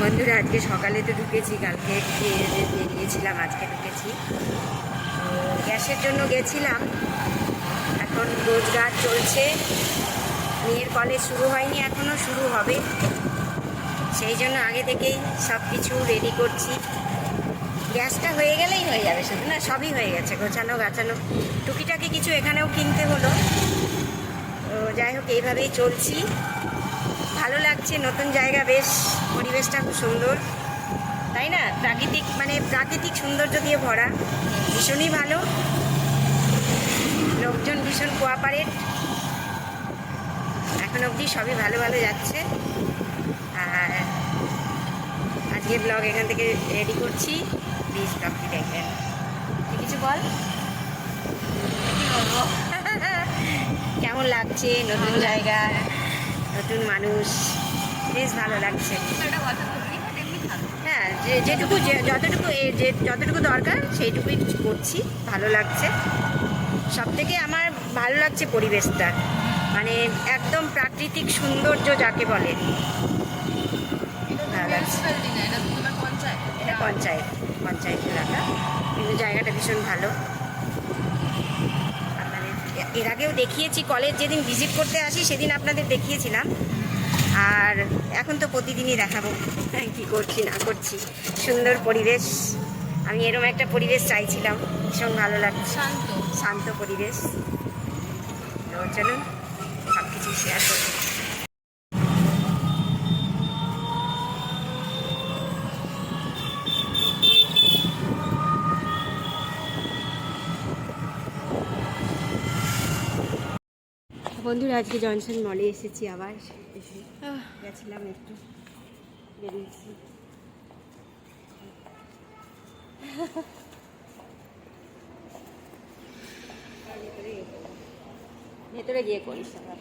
বন্ধুরা, আজকে সকালে তো ঢুকেছি, কালকে খেয়ে বেরিয়েছিলাম, আজকে ঢুকেছি। গ্যাসের জন্য গেছিলাম। এখন রোজগার চলছে। মেয়ের কলেজ শুরু হয়নি এখনও শুরু হবে। সেই জন্য আগে থেকেই সব কিছু রেডি করছি। গ্যাসটা হয়ে গেলেই হয়ে যাবে শুধু, না? সবই হয়ে গেছে, গোছানো গাছানো। টুকিটাকি কিছু এখানেও কিনতে হলো। যাই হোক, এইভাবেই চলছি। ভালো লাগছে, নতুন জায়গা বেশ। পরিবেশটা খুব সুন্দর। তাই না? প্রাকৃতিক মানে প্রাকৃতিক সৌন্দর্য দিয়ে ভরা। ভীষণই ভালো। লোকজন ভীষণ কোয়াপারেট এখন অবধি সবই ভালো ভালো যাচ্ছে। আর আজকে ব্লগ এখান থেকে রেডি করছি। প্লিজ ব্লগটি দেখবেন। কিছু বল? কেমন লাগছে? নতুন জায়গা নতুন মানুষ? বেশ ভালো লাগছে। হ্যাঁ যে যেটুকু যে যতটুকু এ যে যতটুকু দরকার সেইটুকুই করছি ভালো লাগছে। সব থেকে আমার ভালো লাগছে পরিবেশটা। মানে একদম প্রাকৃতিক সৌন্দর্য যাকে বলে। এটা পঞ্চায়েত। পঞ্চায়েত এলাকা। কিন্তু জায়গাটা ভীষণ ভালো। আপনাদের এর আগেও দেখিয়েছি কলেজ যেদিন ভিজিট করতে আসি সেদিন আপনাদের দেখিয়েছিলাম। আর এখন তো প্রতিদিনই দেখাবো। হ্যাঁ, কী করছি না করছি। সুন্দর পরিবেশ। আমি এরকম একটা পরিবেশ চাইছিলাম ভীষণ ভালো লাগছে। শান্ত। শান্ত পরিবেশ। তো চলুন সব কিছু শেয়ার করি। বন্ধুরা আজকে জনসন মলে এসেছি আবার। এসে গেছিলাম একটু বেরিয়েছি। ভেতরে গিয়ে করিস আবার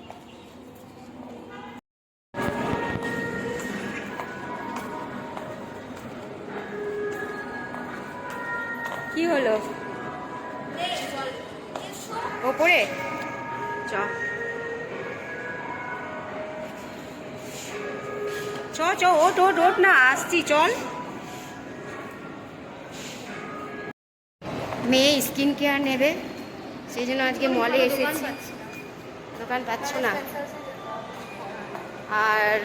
চ চ ওট ওট ওট না আসছি চল। মেয়ে স্কিন কেয়ার নেবে সেই জন্য আজকে মলে এসেছি। দোকান পাচ্ছ না? আর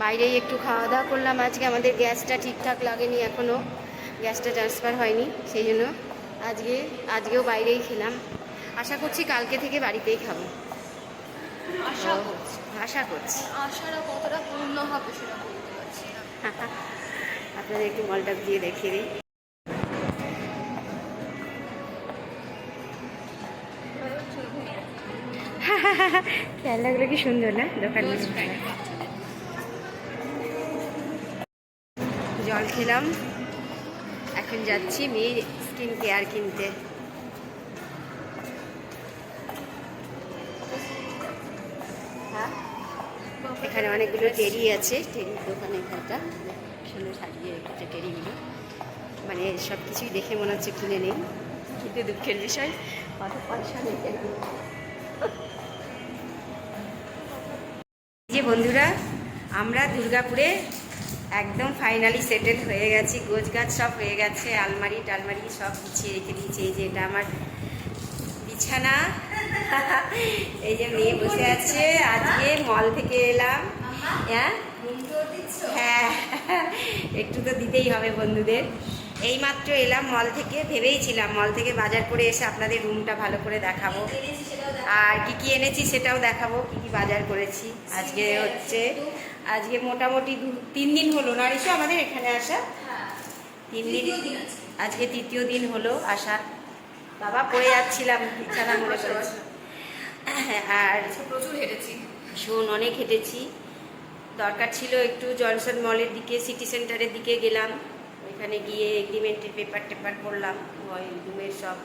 বাইরেই একটু খাওয়া দাওয়া করলাম। আজকে আমাদের গ্যাসটা ঠিকঠাক লাগেনি এখনও গ্যাসটা ট্রান্সফার হয়নি সেই জন্য আজকে আজকেও বাইরেই খেলাম। আশা করছি কালকে থেকে বাড়িতেই খাব। আশা করছি। আশা করছি। আশাটা কতটা পূর্ণ হবে সেটা বলতে পারছি না। আপনাদের একটু মলটা দিয়ে দেখিয়ে দিই। খেলাগুলো কি সুন্দর না? দোকান জল খেলাম। এখন যাচ্ছি মেয়ে স্কিন কেয়ার কিনতে। এখানে অনেকগুলো টেরি আছে, টেরির দোকানে এখানটা। সুন্দর সাজিয়ে রেখেছে টেরিগুলো মানে সব কিছুই দেখে মনে হচ্ছে কিনে নেই। কিন্তু দুঃখের বিষয়, অত পয়সা নেই। যে বন্ধুরা, আমরা দুর্গাপুরে একদম ফাইনালি সেটেল হয়ে গেছি। গোছ গাছ সব হয়ে গেছে আলমারি টালমারি সব গুছিয়ে রেখে দিয়েছি। যে এটা আমার বিছানা এই যে মেয়ে বসে আছে আজকে মল থেকে এলাম। হ্যাঁ? হ্যাঁ একটু তো দিতেই হবে বন্ধুদের। এইমাত্র এলাম মল থেকে ভেবেইছিলাম মল থেকে বাজার করে এসে আপনাদের রুমটা ভালো করে দেখাবো। আর কি কি এনেছি সেটাও দেখাবো কি কি বাজার করেছি। আজকে হচ্ছে আজকে মোটামুটি দু- তিন দিন হলো না আমাদের এখানে আসা? তিন দিন আজকে তৃতীয় দিন হলো আসা। বাবা পড়ে যাচ্ছিলাম বিছানা মনে করেছি আর প্রচুর হেঁটেছি। ভীষণ অনেক হেঁটেছি। দরকার ছিল একটু জনসন মলের দিকে সিটি সেন্টারের দিকে গেলাম। ওইখানে গিয়ে এগ্রিমেন্টের পেপার টেপার করলাম। ওই রুমের সব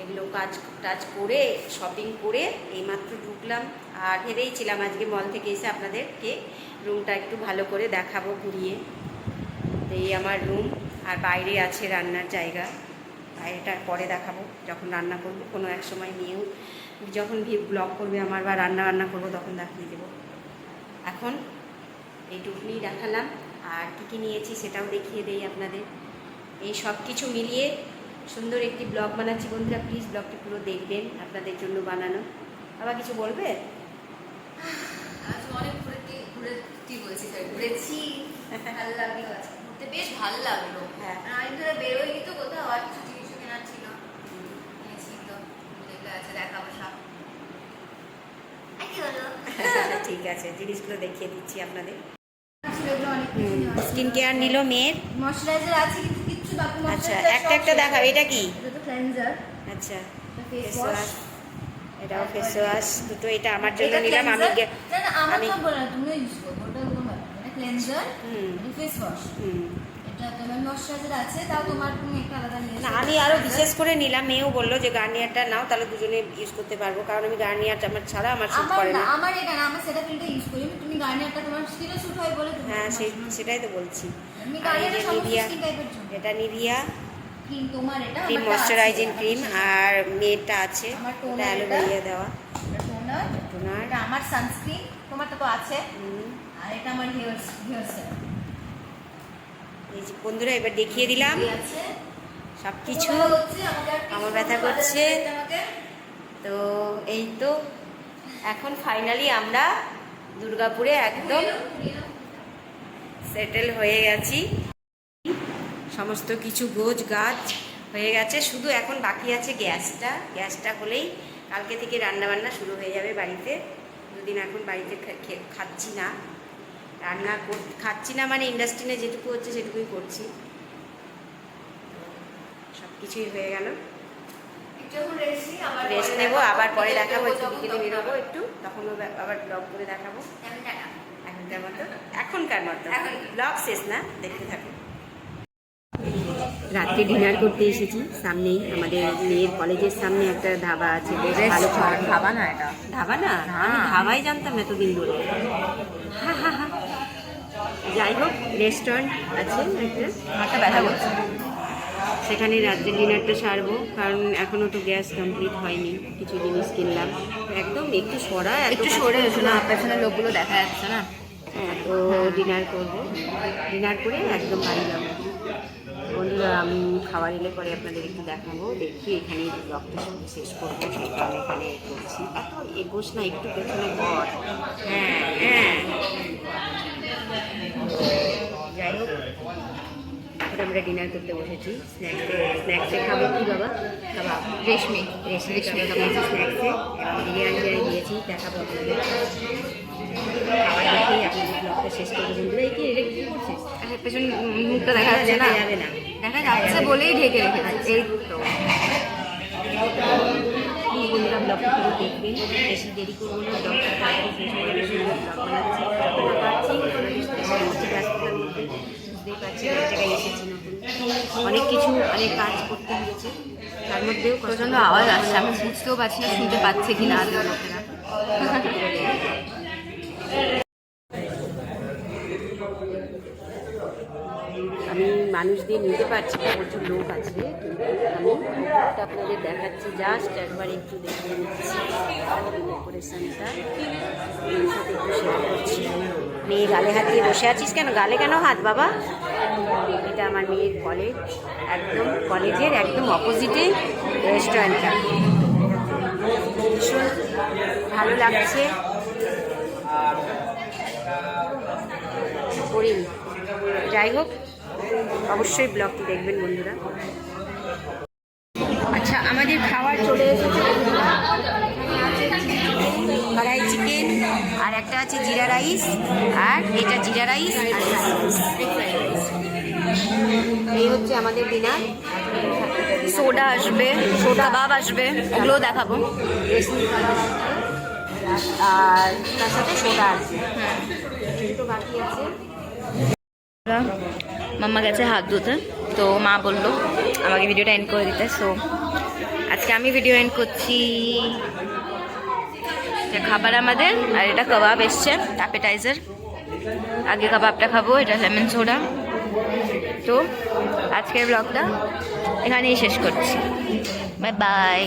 এগুলো কাজ টাজ করে শপিং করে এইমাত্র ঢুকলাম। আর ভেবেইছিলাম আজকে মল থেকে এসে আপনাদেরকে রুমটা একটু ভালো করে দেখাবো ঘুরিয়ে। এই আমার রুম আর বাইরে আছে রান্নার জায়গা। বাইরেটা পরে দেখাবো যখন রান্না করব কোনো এক সময় নিয়েও। যখন ব্লগ করবে আমার বা রান্না রান্না করব তখন দেখিয়ে দেবো। এখন এইটুকুনি দেখালাম আর কী কী নিয়েছি সেটাও দেখিয়ে দেই আপনাদের। এই সব কিছু মিলিয়ে সুন্দর একটি ব্লগ বানাচ্ছি বন্ধুরা প্লিজ ব্লগটি পুরো দেখবেন আপনাদের জন্য বানানো। আবার কিছু বলবে? আজ অনেক ঘুরেছি। বেশ ভালো লাগল। হ্যাঁ। আর আমি ধরে বেরোয়নি তো কোথাও আর কিছু জিনিস কেনার ছিল নিয়েছি তো যেগুলো আছে দেখাবো সব। হলো। ঠিক আছে জিনিসগুলো দেখিয়ে দিচ্ছি আপনাদের। কিছু। স্কিন কেয়ার নিল মেয়ের। ময়শ্চারাইজার আছে কিন্তু কিচ্ছু বাকি আচ্ছা একটা একটা। দেখাও এটা কি? এটা তো ক্লেনজার আচ্ছা ফেস ফেস ওয়াশ এটাও ফেস ওয়াশ দুটো এটা আমার জন্য নিলাম আমি না না আমার আমি- তো বলে না ইউজ করো ওটা ক্লেনজার ফেস ওয়াশ হুম। ময়শ্চারাইজার আছে তাও তোমার তুমি একটা আলাদা নিয়ে না আমি আরও বিশেষ করে নিলাম মেয়েও বলল যে গার্নিয়ারটা নাও তাহলে দুজনে ইউজ করতে পারব কারণ আমি গার্নিয়ারটা আমার ছাড়া আমার শুট করে না আমার এটা না আমার সেটা ক্রিমটা ইউজ করি তুমি গার্নিয়ারটা তোমার স্কিনে স্যুট হয় বলে হ্যাঁ সেই সেটাই তো বলছি। আমি আর গার্নিয়ারটা সমস্ত স্কিন টাইপের এটা নিভিয়া ক্রিম তোমার এটা ক্রিম ময়শ্চারাইজিং ক্রিম আর মেয়েরটা আছে আমার এটা। অ্যালোভেরিয়া দেওয়া। টোনার। টোনার। আমার সানস্ক্রিন তোমারটা তো আছে। আর এটা আমার হেয়ার হেয়ার সেরাম এই বন্ধুরা, এবার দেখিয়ে দিলাম। সব কিছু আমার ব্যথা করছে। তো এই তো, এখন ফাইনালি আমরা দুর্গাপুরে একদম সেটেল হয়ে গেছি। সমস্ত কিছু গোছ গাছ হয়ে গেছে। শুধু এখন বাকি আছে গ্যাসটা। গ্যাসটা হলেই কালকে থেকে রান্না বান্না শুরু হয়ে যাবে বাড়িতে। দুদিন এখন বাড়িতে খাচ্ছি না। রান্না খাচ্ছি না মানে ইন্ডাস্ট্রিনে যেটুকু হচ্ছে সেটুকুই করছি। সব কিছুই হয়ে গেল। রেস্ট নেব আবার পরে দেখাবো একটু বিকেলে বেরোবো একটু তখন আবার ব্লগ করে দেখাবো। এখনকার মতো? এখনকার মতো? এখন। ব্লগ শেষ না? দেখতে থাকো। রাত্রে ডিনার করতে এসেছি সামনেই আমাদের মেয়ের কলেজের সামনে একটা ধাবা আছে বেশ ভালো খাবার খাবা না এটা। ধাবা না? আমি ধাবাই জানতাম না এতদিন ধরে। হা, হা, হা। যাই হোক রেস্টুরেন্ট আছে একটা। ব্যথা করছে। সেখানে রাত্রে ডিনারটা সারবো কারণ এখনও তো গ্যাস কমপ্লিট হয়নি কিছু জিনিস কিনলাম। একদম একটু সরা একটু সরে এসো না পেছনের লোকগুলো দেখা যাচ্ছে না। হ্যাঁ তো ডিনার করব। ডিনার করে একদম বাড়ি যাব। বন্ধুরা আমি খাবার এলে পরে আপনাদের একটু দেখাবো। দেখি এখানে ব্লগটা শেষ করব। সেই কারণে এখানে করছি। এত এগোস না একটু পেছনে পর হ্যাঁ হ্যাঁ যাই হোক এখন আমরা ডিনার করতে বসেছি। স্ন্যাক্সে স্ন্যাক্সে খাব কি বাবা? খাবার রেশমি। রেশমি রেশমি খাব স্ন্যাক্সে বিরিয়ানি বিরিয়ানি দিয়েছি দেখাবো আপনাদের। খাবার দেখেই আপনাদের ব্লগটা শেষ করব বন্ধুরা। এই কি এটা কি করছিস? আচ্ছা পেছন মুখটা দেখা যাচ্ছে না। যাবে না। দেখা যাচ্ছে বলেই ঢেকে রেখেছে। এই তো। প্লিজ বন্ধুরা ব্লগটা পুরো দেখবেন। বেশি দেরি করব না। ব্লগটা বুঝতেই পারছি এক জায়গায় এসেছি নতুন। অনেক কিছু, অনেক কাজ করতে হয়েছে। তার মধ্যেও প্রচণ্ড আওয়াজ আসছে, আমি বুঝতেও পারছি না শুনতে পাচ্ছে কি না লোকেরা। আমি মানুষদের নিতে পারছি না, প্রচুর লোক আছে, কিন্তু আমি আপনাদের দেখাচ্ছি, জাস্ট একবার একটু দেখিয়ে নিচ্ছি মেয়ে গালে হাত দিয়ে বসে আছিস কেন? গালে কেন হাত বাবা? এটা আমার মেয়ের কলেজ একদম কলেজের একদম অপোজিটে রেস্টুরেন্টটা ভীষণ ভালো লাগছে। করিনি যাই হোক, অবশ্যই ব্লগটি দেখবেন বন্ধুরা। আচ্ছা আমাদের খাবার চলে এসেছে। আছে জিরা রাইস, আর এটা জিরা রাইস আর এই হচ্ছে আমাদের ডিনার। সোডা আসবে, সোডা কাবাব আসবে, ওগুলোও দেখাবো। আর তার সাথে সোডা আছে। দুটো বাকি আছে। মাম্মা গেছে হাত ধুতে, তো মা বলল আমাকে ভিডিওটা এন্ড করে দিতে। সো আজকে আমি ভিডিও এন্ড করছি। খাবার আমাদের, আর এটা কাবাব এসছে অ্যাপেটাইজার আগে কাবাবটা খাব, এটা লেমন সোডা তো, আজকের ব্লগটা এখানেই শেষ করছি। Bye bye